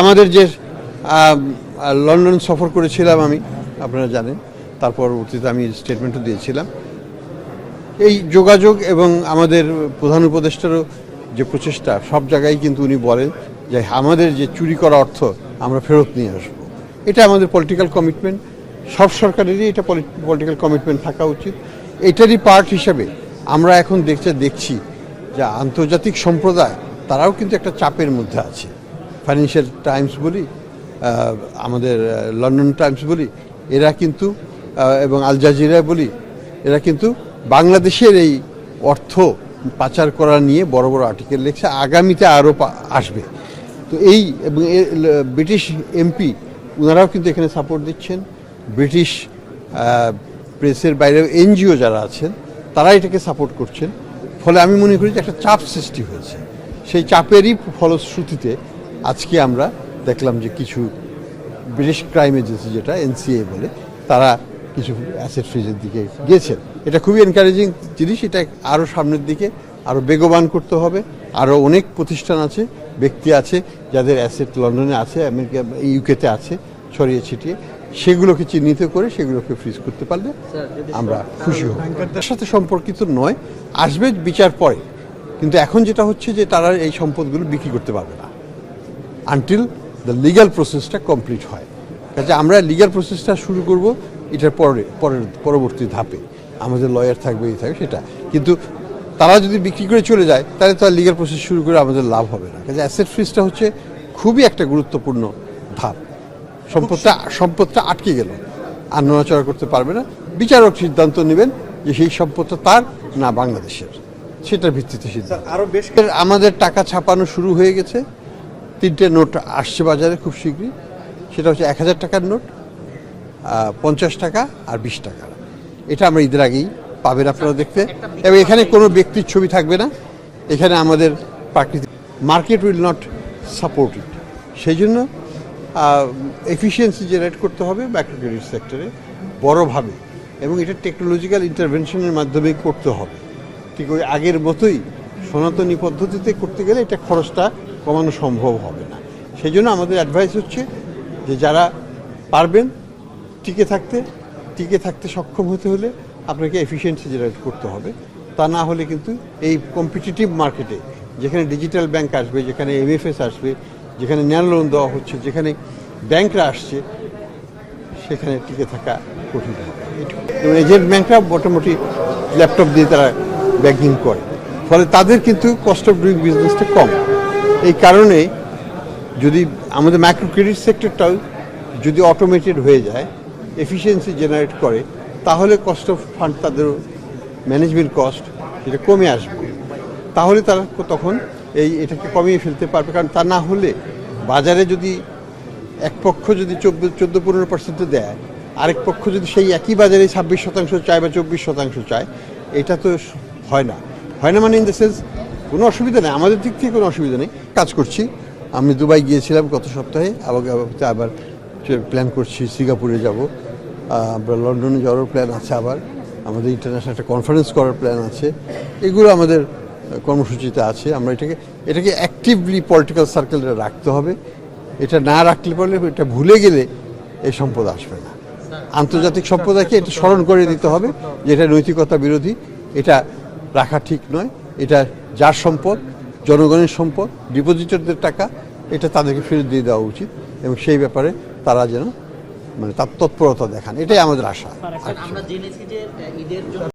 আমাদের যে লন্ডন সফর করেছিলাম আমি, আপনারা জানেন, তার পরবর্তীতে আমি স্টেটমেন্টও দিয়েছিলাম। এই যোগাযোগ এবং আমাদের প্রধান উপদেষ্টারও যে প্রচেষ্টা, সব জায়গায় কিন্তু উনি বলেন যে আমাদের যে চুরি করা অর্থ, আমরা ফেরত নিয়ে আসব। এটা আমাদের পলিটিক্যাল কমিটমেন্ট সব সরকারেরই এটা পলিটিক্যাল কমিটমেন্ট থাকা উচিত। এটারই পার্ট হিসেবে আমরা এখন দেখতে দেখছি যে আন্তর্জাতিক সম্প্রদায়, তারাও কিন্তু একটা চাপের মধ্যে আছে। ফাইন্যান্সিয়াল টাইমস বলি আমাদের লন্ডন টাইমস বলি, এরা কিন্তু এবং আল জাজিরা বলি, এরা কিন্তু বাংলাদেশের এই অর্থ পাচার করা নিয়ে বড় বড় আর্টিকেল লিখছে, আগামীতে আরও আসবে। তো এই, এবং ব্রিটিশ এমপি ওনারাও কিন্তু এখানে সাপোর্ট দিচ্ছেন। ব্রিটিশ প্রেসের বাইরে এনজিও যারা আছেন তারা এটাকে সাপোর্ট করছেন। ফলে আমি মনে করি যে একটা চাপ সৃষ্টি হয়েছে। সেই চাপেরই ফলশ্রুতিতে আজকে আমরা দেখলাম যে কিছু ব্রিটিশ ক্রাইম এজেন্সি যেটা এনসিএ বলে তারা কিছু অ্যাসেট ফ্রিজের দিকে গিয়েছেন এটা খুবই এনকারেজিং জিনিস এটা আরও সামনের দিকে আরও বেগবান করতে হবে। আরও অনেক প্রতিষ্ঠান আছে ব্যক্তি আছে যাদের অ্যাসেট লন্ডনে আছে আমেরিকা ইউকেতে আছে ছড়িয়ে ছিটিয়ে। সেগুলোকে চিহ্নিত করে সেগুলোকে ফ্রিজ করতে পারলে আমরা খুশি হব। ব্যাংকারদের সাথে সম্পর্কিত নয় আসবে বিচার পরে। কিন্তু এখন যেটা হচ্ছে যে তারা এই সম্পদগুলো বিক্রি করতে পারবে না। আনটিল দ্য লিগ্যাল প্রসেসটা কমপ্লিট হয়। কাজে আমরা লিগ্যাল প্রসেসটা শুরু করব এটার পরে পরের পরবর্তী ধাপে। আমাদের লয়ার থাকবে এই থাকবে সেটা। কিন্তু তারা যদি বিক্রি করে চলে যায় তাহলে তো আর লিগ্যাল প্রসেস শুরু করে আমাদের লাভ হবে না। কাজে অ্যাসেট ফ্রিজটা হচ্ছে খুবই একটা গুরুত্বপূর্ণ ধাপ। সম্পদটা সম্পদটা আটকে গেল। আর নড়াচড়া করতে পারবে না। বিচারক সিদ্ধান্ত নেবেন যে সেই সম্পদটা তার না বাংলাদেশের। সেটার ভিত্তিতে সিদ্ধান্ত। আরও বেশ আমাদের টাকা ছাপানো শুরু হয়ে গেছে। তিনটে নোট আসছে বাজারে খুব শীঘ্রই। সেটা হচ্ছে এক হাজার টাকার নোট পঞ্চাশ টাকা আর বিশ টাকা। এটা আমরা ঈদের আগেই পাবেন আপনারা দেখতে। এবং এখানে কোনো ব্যক্তির ছবি থাকবে না। এখানে আমাদের প্রাকৃতিক market will not support it. সেই জন্য এফিসিয়েন্সি জেনারেট করতে হবে মাইক্রো ক্রেডিট সেক্টরে বড়োভাবে। এবং এটা টেকনোলজিক্যাল ইন্টারভেনশনের মাধ্যমে করতে হবে। ঠিক ওই আগের মতোই সনাতনী পদ্ধতিতে করতে গেলে এটা খরচটা কমানো সম্ভব হবে না। সেই জন্য আমাদের অ্যাডভাইস হচ্ছে যে যারা পারবেন টিকে থাকতে টিকে থাকতে সক্ষম হতে হলে আপনাকে এফিসিয়েন্সি জেনারেট করতে হবে। তা না হলে কিন্তু এই কম্পিটিটিভ মার্কেটে যেখানে ডিজিটাল ব্যাংক আসবে, যেখানে এমএফএস আসবে, যেখানে ন্যান লোন দেওয়া হচ্ছে, যেখানে ব্যাংকরা আসছে, সেখানে টিকে থাকা কঠিন হবে এজেন্ট ব্যাংকরা মোটামুটি ল্যাপটপ দিয়ে তারা ব্যাংকিং করে। ফলে তাদের কিন্তু কস্ট অফ ডুইং বিজনেসটা কম। এই কারণে যদি আমাদের মাইক্রো ক্রেডিট সেক্টরটাও যদি অটোমেটেড হয়ে যায় এফিসিয়েন্সি জেনারেট করে, তাহলে কস্ট অফ ফান্ড তাদের ম্যানেজমেন্ট কস্ট এটা কমে আসবে। তাহলে তারা তখন এই এটাকে কমিয়ে ফেলতে পারবে। কারণ তা না হলে বাজারে যদি এক পক্ষ যদি চব্বিশ চোদ্দ, পনেরো পার্সেন্টে দেয়, আরেক পক্ষ যদি সেই একই বাজারে ছাব্বিশ শতাংশ চায় বা চব্বিশ শতাংশ চায়, এটা তো হয় না। হয় না মানে ইন দ্য সেন্স কোনো অসুবিধা নেই। আমাদের দিক থেকে কোনো অসুবিধা নেই। কাজ করছি। আমি দুবাই গিয়েছিলাম গত সপ্তাহে। আবার আবার- প্ল্যান করছি, সিঙ্গাপুরে যাব। আমরা লন্ডনে যাওয়ার প্ল্যান আছে আবার। আমাদের ইন্টারন্যাশনাল একটা কনফারেন্স করার প্ল্যান আছে। এগুলো আমাদের কর্মসূচিতে আছে। আমরা এটাকে এটাকে অ্যাক্টিভলি পলিটিক্যাল সার্কেলে রাখতে হবে। এটা না রাখলে পারলে এটা ভুলে গেলে এই সম্পদ আসবে না। আন্তর্জাতিক সম্প্রদায়কে এটা স্মরণ করে দিতে হবে যে এটা নৈতিকতা বিরোধী। এটা রাখা ঠিক নয়। এটা যার সম্পদ, জনগণের সম্পদ, ডিপোজিটরদের টাকা, এটা তাদেরকে ফেরত দিয়ে দেওয়া উচিত এবং সেই ব্যাপারে তারা যেন মানে তার তৎপরতা দেখান। এটাই আমাদের আশা। আমরা জেনেছি যে ঈদের